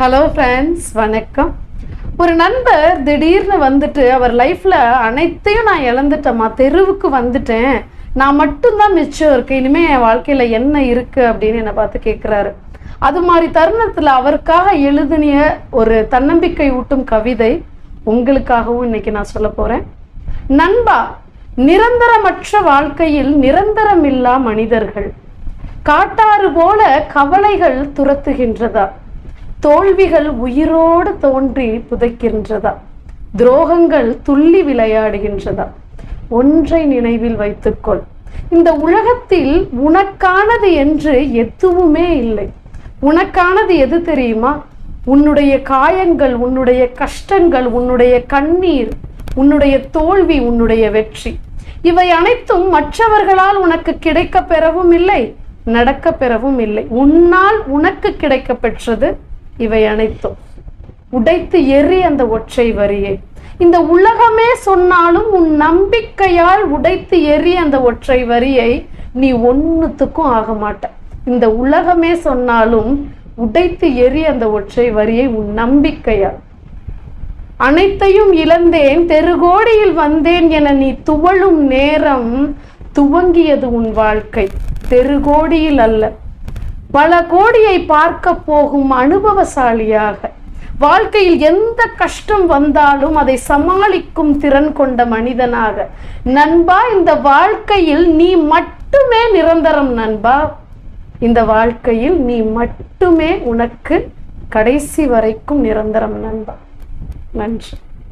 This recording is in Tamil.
ஹலோ ஃப்ரெண்ட்ஸ் வணக்கம். ஒரு நண்பர் திடீர்னு வந்துட்டு அவர் லைஃப்பில் அனைத்தையும் நான் இழந்துட்டேம்மா. தெருவுக்கு வந்துட்டேன். நான் மட்டும்தான் மிச்சம் இருக்கேன். இனிமே என் வாழ்க்கையில் என்ன இருக்குது அப்படின்னு என்னை பார்த்து கேட்குறாரு அது மாதிரி தருணத்தில் அவருக்காக எழுதினிய ஒரு தன்னம்பிக்கை ஊட்டும் கவிதை உங்களுக்காகவும் இன்னைக்கு நான் சொல்ல போகிறேன் நண்பா நிரந்தரமற்ற வாழ்க்கையில் நிரந்தரமில்லா மனிதர்கள். காட்டாறு போல கவலைகள் துரத்துகின்றதா? தோல்விகள் உயிரோடு தோன்றி புதைக்கின்றதா? துரோகங்கள் துள்ளி விளையாடுகின்றதா? ஒன்றை நினைவில் வைத்துக்கொள். இந்த உலகத்தில் உனக்கானது என்று எதுவுமே இல்லை. உனக்கானது எது தெரியுமா? உன்னுடைய காயங்கள் உன்னுடைய கஷ்டங்கள் உன்னுடைய கண்ணீர் உன்னுடைய தோல்வி உன்னுடைய வெற்றி. இவை அனைத்தும் மற்றவர்களால் உனக்கு கிடைக்க பெறவும் இல்லை நடக்க பெறவும் இல்லை. உன்னால் உனக்கு கிடைக்க பெற்றது இவை அனைத்தும். உடைத்து எறி அந்த ஒற்றை வரியை. இந்த உலகமே சொன்னாலும் உன் நம்பிக்கையால் உடைத்து எறி அந்த ஒற்றை வரியை நீ ஒன்னுத்துக்கும் ஆக மாட்ட. இந்த உலகமே சொன்னாலும் உடைத்து எறி அந்த ஒற்றை வரியை உன் நம்பிக்கையால். அனைத்தையும் இழந்தேன் தெருகோடியில் வந்தேன் என நீ துவளும் நேரம் துவங்கியது உன் வாழ்க்கை. தெருகோடியில் அல்ல பல கோடியை பார்க்க போகும் அனுபவசாலியாக. வாழ்க்கையில் எந்த கஷ்டம் வந்தாலும் அதை சமாளிக்கும் திறன் கொண்ட மனிதனாக. நண்பா இந்த வாழ்க்கையில் நீ மட்டுமே நிரந்தரம் நண்பா. இந்த வாழ்க்கையில் நீ மட்டுமே உனக்கு கடைசி வரைக்கும் நிரந்தரம் நண்பா. நன்றி.